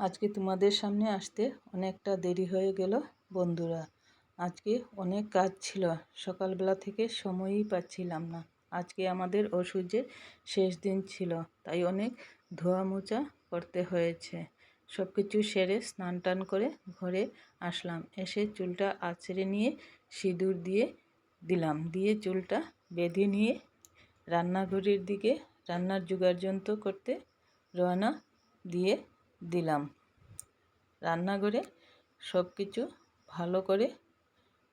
আজকে তোমাদের সামনে আসতে অনেকটা দেরি হয়ে গেল, বন্ধুরা। আজকে অনেক কাজ ছিল, সকালবেলা থেকে সময়ই পাচ্ছিলাম না। আজকে আমাদের ওষুধের শেষ দিন ছিল, তাই অনেক ধোয়া মোচা করতে হয়েছে। সব কিছু সেরে স্নান টান করে ঘরে আসলাম। এসে চুলটা আছড়ে নিয়ে সিঁদুর দিয়ে দিলাম। দিয়ে চুলটা বেঁধে নিয়ে রান্নাঘরের দিকে রান্নার জোগাড় যন্ত্র করতে রওনা দিয়ে দিলাম। রান্নাঘরে সব কিছু ভালো করে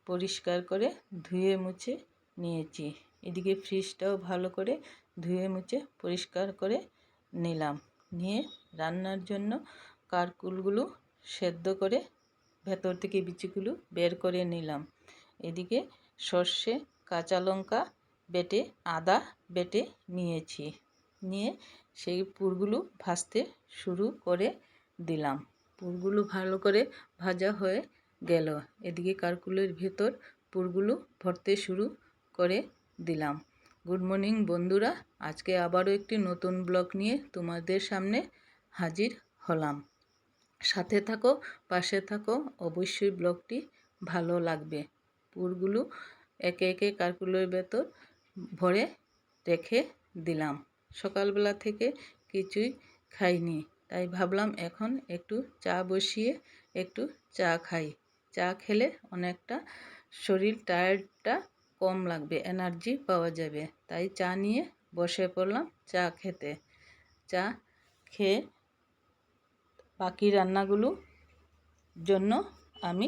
পরিষ্কার করে ধুয়ে মুছে নিয়েছি। এদিকে ফ্রিজটাও ভালো করে ধুয়ে মুছে পরিষ্কার করে নিলাম। নিয়ে রান্নার জন্য কারকুলগুলো সেদ্ধ করে ভেতর থেকে বিচিগুলো বের করে নিলাম। এদিকে সর্ষে, কাঁচা লঙ্কা বেটে, আদা বেটে নিয়েছি। নিয়ে সেই পুরগুলো ভাজতে শুরু করে দিলাম। পুরগুলো ভালো করে ভাজা হয়ে গেল। এদিকে কারকুলের ভেতর পুরগুলো ভরতে শুরু করে দিলাম। গুড মর্নিং বন্ধুরা, আজকে আবারও একটি নতুন ব্লগ নিয়ে তোমাদের সামনে হাজির হলাম। সাথে থাকো, পাশে থাকো, অবশ্যই ব্লগটি ভালো লাগবে। পুরগুলো একে একে কারকুলের ভেতর ভরে রেখে দিলাম। সকালবেলা থেকে কিছুই খাইনি। তাই ভাবলাম এখন একটু চা বসিয়ে একটু চা খাই। চা খেলে অনেকটা শরীর টায়ার্ডটা কম লাগবে এনার্জি পাওয়া যাবে। তাই চা নিয়ে বসে পড়লাম চা খেতে। চা খেয়ে বাকি রান্নাগুলো জন্য আমি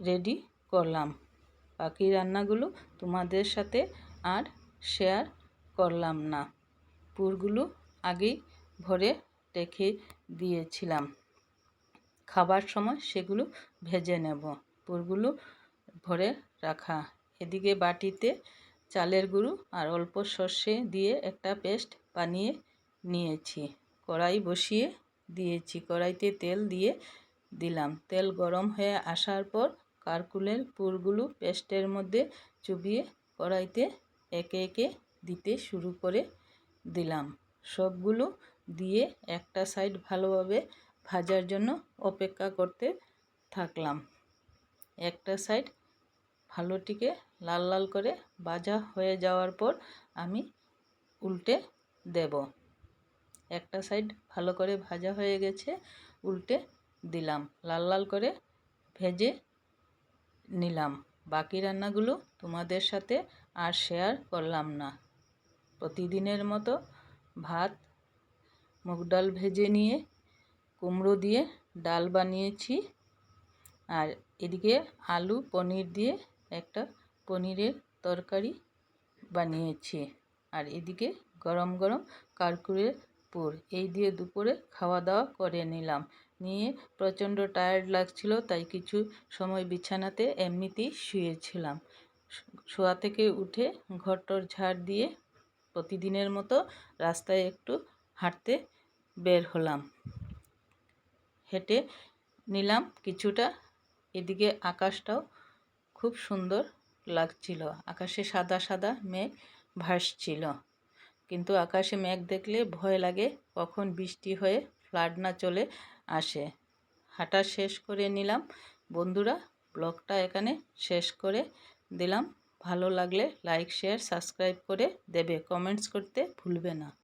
রেডি করলাম। বাকি রান্নাগুলো তোমাদের সাথে আর শেয়ার করলাম না। পুরগুলো আগেই ভরে রেখে দিয়েছিলাম। খাবার সময় সেগুলো ভেজে নেব। পুরগুলো ভরে রাখা। এদিকে বাটিতে চালের গুঁড়ো আর অল্প সর্ষে দিয়ে একটা পেস্ট বানিয়ে নিয়েছি। কড়াই বসিয়ে দিয়েছি। কড়াইতে তেল দিয়ে দিলাম। তেল গরম হয়ে আসার পর কারকুলের পুরগুলো পেস্টের মধ্যে চুবিয়ে কড়াইতে একে একে দিতে শুরু করে দিলাম। সবগুলো দিয়ে একটা সাইড ভালোভাবে ভাজার জন্য অপেক্ষা করতে থাকলাম। একটা সাইড ভালোটিকে লাল লাল করে ভাজা হয়ে যাওয়ার পর আমি উল্টে দেব। একটা সাইড ভালো করে ভাজা হয়ে গেছে, উল্টে দিলাম। লাল লাল করে ভেজে নিলাম। বাকি রান্নাগুলো তোমাদের সাথে আর শেয়ার করলাম না। প্রতিদিনের মতো ভাত, মুগ ডাল ভেজে নিয়ে কুমড়ো দিয়ে ডাল বানিয়েছি। আর এদিকে আলু, পনির দিয়ে একটা পনিরের তরকারি বানিয়েছি। আর এদিকে গরম গরম কারকুরের পুর, এই দিয়ে দুপুরে খাওয়া দাওয়া করে নিলাম। নিয়ে প্রচণ্ড টায়ার্ড লাগছিল, তাই কিছু সময় বিছানাতে এমনিতেই শুয়েছিলাম। শোয়া থেকে উঠে ঘরটর ঝাড় দিয়ে প্রতিদিনের মতো রাস্তায় একটু হাঁটতে বের হলাম। হেঁটে নিলাম কিছুটা। এদিকে আকাশটাও খুব সুন্দর লাগছিল। আকাশে সাদা সাদা মেঘ ভাসছিল। কিন্তু আকাশে মেঘ দেখলে ভয় লাগে কখন বৃষ্টি হয়ে ফ্লাড না চলে আসে। হাঁটা শেষ করে নিলাম। বন্ধুরা, ব্লগটা এখানে শেষ করে দিলাম। ভালো লাগলে লাইক শেয়ার সাবস্ক্রাইব করে দেবে। কমেন্টস করতে ভুলবে না।